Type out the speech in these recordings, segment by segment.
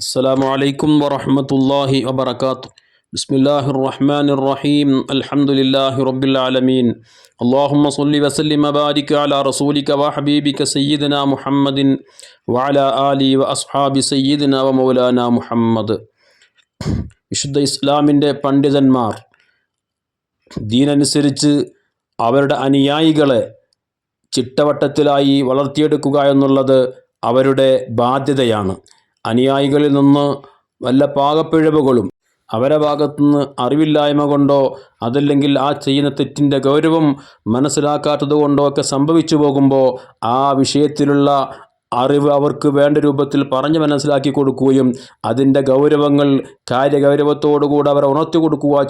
السلام عليكم ورحمة الله وبركاته بسم الله الرحمن الرحيم الحمد لله رب العالمين اللهم صل وسلم وبارك على رسولك وحبيبك سيدنا محمد وعلى آله وأصحاب سيدنا ومولانا محمد വിശുദ്ധ ഇസ്ലാമിൻ്റെ പണ്ഡിതന്മാർ ദീനനുസരിച്ച് അവരുടെ അനുയായികളെ ചിട്ടവട്ടത്തിലായി വളർത്തിയെടുക്കുക എന്നുള്ളത് അവരുടെ ബാധ്യതയാണ് അനുയായികളിൽ നിന്ന് വല്ല പാകപ്പിഴവുകളും അവരെ ഭാഗത്തുനിന്ന് അറിവില്ലായ്മ കൊണ്ടോ അതല്ലെങ്കിൽ ആ ചെയ്യുന്ന തെറ്റിന്റെ ഗൗരവം മനസ്സിലാക്കാത്തത് കൊണ്ടോ ഒക്കെ സംഭവിച്ചു പോകുമ്പോൾ ആ വിഷയത്തിലുള്ള അറിവ് അവർക്ക് വേണ്ട രൂപത്തിൽ പറഞ്ഞ് മനസ്സിലാക്കി കൊടുക്കുകയും അതിന്റെ ഗൗരവങ്ങൾ കാര്യഗൗരവത്തോടുകൂടി അവരെ ഉണർത്തി കൊടുക്കുക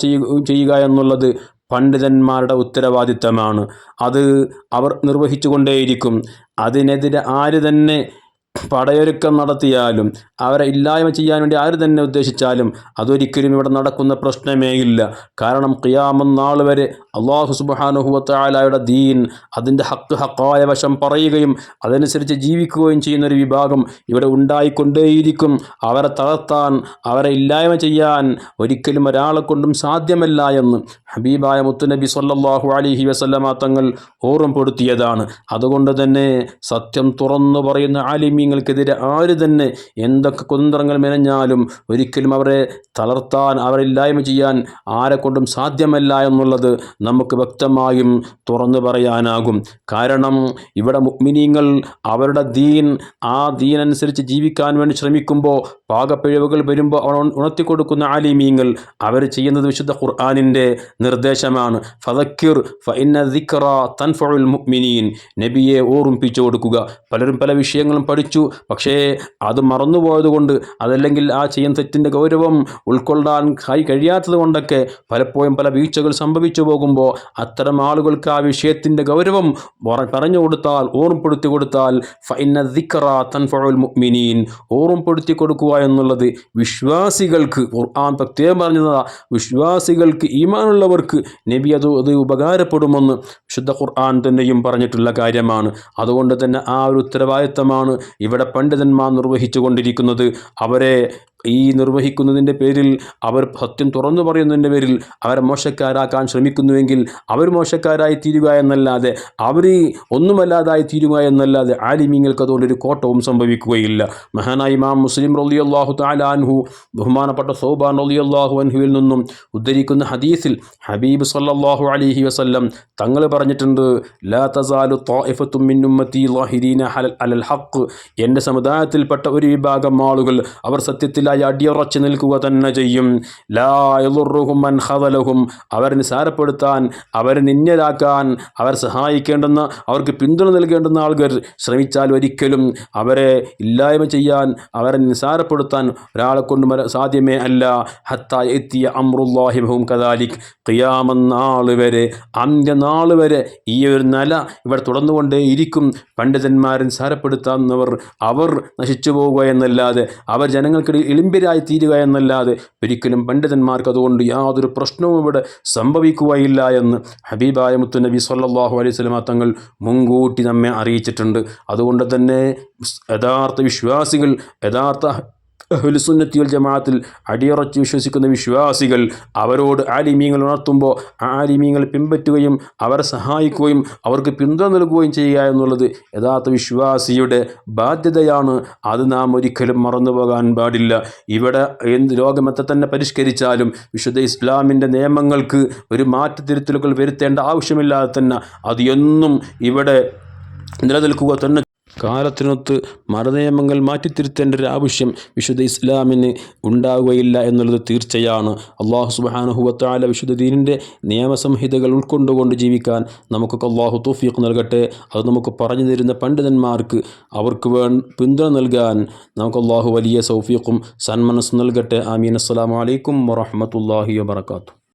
ചെയ്യുക എന്നുള്ളത് പണ്ഡിതന്മാരുടെ ഉത്തരവാദിത്തമാണ്. അത് അവർ നിർവഹിച്ചു കൊണ്ടേയിരിക്കും അതിനെതിരെ ആര് തന്നെ പടയൊരുക്കം നടത്തിയാലും അവരെ ഇല്ലായ്മ ചെയ്യാൻ വേണ്ടി ആര് തന്നെ ഉദ്ദേശിച്ചാലും അതൊരിക്കലും ഇവിടെ നടക്കുന്ന പ്രശ്നമേ ഇല്ല കാരണം നാൾ വരെ അള്ളാഹു സുബാനുഹുവത്തായാലയുടെ ദീൻ അതിന്റെ ഹക്ക് ഹക്കായ വശം പറയുകയും അതനുസരിച്ച് ജീവിക്കുകയും ചെയ്യുന്ന ഒരു വിഭാഗം ഇവിടെ ഉണ്ടായിക്കൊണ്ടേയിരിക്കും. അവരെ തളർത്താൻ അവരെ ഇല്ലായ്മ ചെയ്യാൻ ഒരിക്കലും ഒരാളെ കൊണ്ടും സാധ്യമല്ല എന്ന് ഹബീബായ മുത്തുനബി സല്ലാഹു അലിഹി വസല്ലമ തങ്ങൾ ഓർമ്മപ്പെടുത്തിയതാണ്. അതുകൊണ്ട് തന്നെ സത്യം തുറന്നു പറയുന്ന ആലിമീങ്ങൾക്കെതിരെ ആര് തന്നെ എന്തൊക്കെ കുതന്ത്രങ്ങൾ മെനഞ്ഞാലും ഒരിക്കലും അവരെ തളർത്താൻ അവരില്ലായ്മ ചെയ്യാൻ ആരെക്കൊണ്ടും സാധ്യമല്ല എന്നുള്ളത് നമുക്ക് വ്യക്തമായും തുറന്നു പറയാനാകും. കാരണം ഇവിടെ മുഗ്മിനീങ്ങൾ അവരുടെ ദീൻ ആ ദീൻ അനുസരിച്ച് ജീവിക്കാൻ വേണ്ടി ശ്രമിക്കുമ്പോൾ പാകപ്പിഴവുകൾ വരുമ്പോൾ അവർ ഉണർത്തിക്കൊടുക്കുന്ന ആലിമീങ്ങൾ അവർ ചെയ്യുന്നത് വിശുദ്ധ ഖുർആാനിന്റെ നിർദ്ദേശമാണ്. ഫതക്കിർ ഫഇന്ന തൻഫുൽ മുക്മിനീൻ നബിയെ ഓർമ്മിപ്പിച്ചു കൊടുക്കുക. പലരും പല വിഷയങ്ങളും പഠിച്ചു പക്ഷേ അത് മറന്നുപോയതുകൊണ്ട് അതല്ലെങ്കിൽ ആ ചെയ്യുന്ന തെറ്റിന്റെ ഗൗരവം ഉൾക്കൊള്ളാൻ കൈ കഴിയാത്തത് കൊണ്ടൊക്കെ പലപ്പോഴും പല വീഴ്ചകൾ സംഭവിച്ചു പോകുമ്പോൾ അത്തരം ആളുകൾക്ക് ആ വിഷയത്തിന്റെ ഗൗരവം പറഞ്ഞു കൊടുത്താൽ ഓർമ്മപ്പെടുത്തി കൊടുത്താൽ ഫൈന ദിക്റ തൻഫുൽ മുഅ്മിനീൻ ഓർമ്മപ്പെടുത്തി കൊടുക്കുക എന്നുള്ളത് വിശ്വാസികൾക്ക് ഖുർആൻ പ്രത്യേകം പറഞ്ഞതാ വിശ്വാസികൾക്ക് ഈമാനുള്ളവർക്ക് നബി അത് അത് ഉപകാരപ്പെടുമെന്ന് വിശുദ്ധ ഖുർആൻ തന്നെയും പറഞ്ഞിട്ടുള്ള കാര്യമാണ്. അതുകൊണ്ട് തന്നെ ആ ഒരു ഉത്തരവാദിത്തമാണ് ഇവിടെ പണ്ഡിതന്മാർ നിർവഹിച്ചു കൊണ്ടിരിക്കുന്നത് അവരെ ഈ നിർവഹിക്കുന്നതിന്റെ പേരിൽ അവർ സത്യം തുറന്നു പറയുന്നതിന്റെ പേരിൽ അവരെ മോശക്കാരാക്കാൻ ശ്രമിക്കുന്നുവെങ്കിൽ അവർ മോശക്കാരായി തീരുക എന്നല്ലാതെ അവർ ഒന്നുമല്ലാതായി തീരുക എന്നല്ലാതെ ആലിമീങ്ങൾക്ക് അതുകൊണ്ടൊരു കോട്ടവും സംഭവിക്കുകയില്ല. മഹാനായി ഇമാം മുസ്ലിം റൊലി അള്ളാഹു താലാൻഹു ബഹുമാനപ്പെട്ട സോബാൻ റൊലി അള്ളാഹു അൻഹുവിൽ നിന്നും ഉദ്ധരിക്കുന്ന ഹദീസിൽ ഹബീബ് സല്ലാഹു അലിഹി വസല്ലം തങ്ങൾ പറഞ്ഞിട്ടുണ്ട് ലാ തസാലു തോഫത്തും മിന്നുമ്മത്തി ലാഹിദീന അലൽ ഹക്ക് എന്റെ സമുദായത്തിൽപ്പെട്ട ഒരു വിഭാഗം ആളുകൾ അവർ സത്യത്തിൽ ശക്തിയായി അടിയുറച്ചു നിൽക്കുക തന്നെ ചെയ്യും. ലായുറുഹും ഹതലഹും അവർ നിസാരപ്പെടുത്താൻ അവർ നിന്യരാക്കാൻ അവർ സഹായിക്കേണ്ടെന്ന് അവർക്ക് പിന്തുണ നൽകേണ്ടുന്ന ആളുകൾ ശ്രമിച്ചാൽ ഒരിക്കലും അവരെ ഇല്ലായ്മ ചെയ്യാൻ അവരെ നിസാരപ്പെടുത്താൻ ഒരാളെ കൊണ്ട് സാധ്യമേ അല്ല. ഹത്ത എത്തിയ അമ്രുല്ലാഹിബും കദാലിക്. ഖിയാമനാൾ വരെ അന്ത്യനാൾ വരെ ഈ ഒരു നില ഇവർ തുടർന്നുകൊണ്ടേ ഇരിക്കും പണ്ഡിതന്മാരെ നിസാരപ്പെടുത്താവുന്നവർ അവർ നശിച്ചു പോവുക എന്നല്ലാതെ അവർ ജനങ്ങൾക്കിടയിൽ എളിമ്പരായി തീരുക എന്നല്ലാതെ ഒരിക്കലും പണ്ഡിതന്മാർക്ക് അതുകൊണ്ട് യാതൊരു പ്രശ്നവും ഇവിടെ സംഭവിക്കുകയില്ല എന്ന് ഹബീബായ മുത്തുനബി സല്ലാഹു അലൈഹി സ്വലമ തങ്ങൾ മുൻകൂട്ടി നമ്മെ അറിയിച്ചിട്ടുണ്ട്. അതുകൊണ്ട് തന്നെ യഥാർത്ഥ വിശ്വാസികൾ യഥാർത്ഥ ഹുലുസുന്നത്തിയൽ ജമാഅത്തിൽ അടിയുറച്ച് വിശ്വസിക്കുന്ന വിശ്വാസികൾ അവരോട് ആലിമീങ്ങൾ ഉണർത്തുമ്പോൾ ആ ആലിമീങ്ങൾ പിൻപറ്റുകയും അവരെ സഹായിക്കുകയും അവർക്ക് പിന്തുണ നൽകുകയും ചെയ്യുക എന്നുള്ളത് യഥാർത്ഥ വിശ്വാസിയുടെ ബാധ്യതയാണ്. അത് നാം ഒരിക്കലും മറന്നു പോകാൻ പാടില്ല. ഇവിടെ എന്ത് ലോകമെത്തെ തന്നെ പരിഷ്കരിച്ചാലും വിശുദ്ധ ഇസ്ലാമിന്റെ നിയമങ്ങൾക്ക് ഒരു മാറ്റത്തിരുത്തലുകൾ വരുത്തേണ്ട ആവശ്യമില്ലാതെ തന്നെ അത് എന്നും ഇവിടെ നിലനിൽക്കുക തന്നെ കാലത്തിനൊത്ത് മറുനിയമങ്ങൾ മാറ്റിത്തിരുത്തേണ്ട ഒരു ആവശ്യം വിശുദ്ധ ഇസ്ലാമിന് ഉണ്ടാവുകയില്ല എന്നുള്ളത് തീർച്ചയാണ്. അള്ളാഹു സുബാനുഹുവത്താല വിശുദ്ധ ദീനിന്റെ നിയമസംഹിതകൾ ഉൾക്കൊണ്ടുകൊണ്ട് ജീവിക്കാൻ നമുക്കൊക്കെ അള്ളാഹു തൂഫീഖ് നൽകട്ടെ. അത് നമുക്ക് പറഞ്ഞു തരുന്ന പണ്ഡിതന്മാർക്ക് അവർക്ക് വേ പിന്തുണ നൽകാൻ നമുക്ക് അള്ളാഹു വലിയ സൗഫീഖും സന്മനസ് നൽകട്ടെ. ആമീൻ. അസ്സാം വലൈക്കും വറഹമത്തല്ലാഹി വാത്തു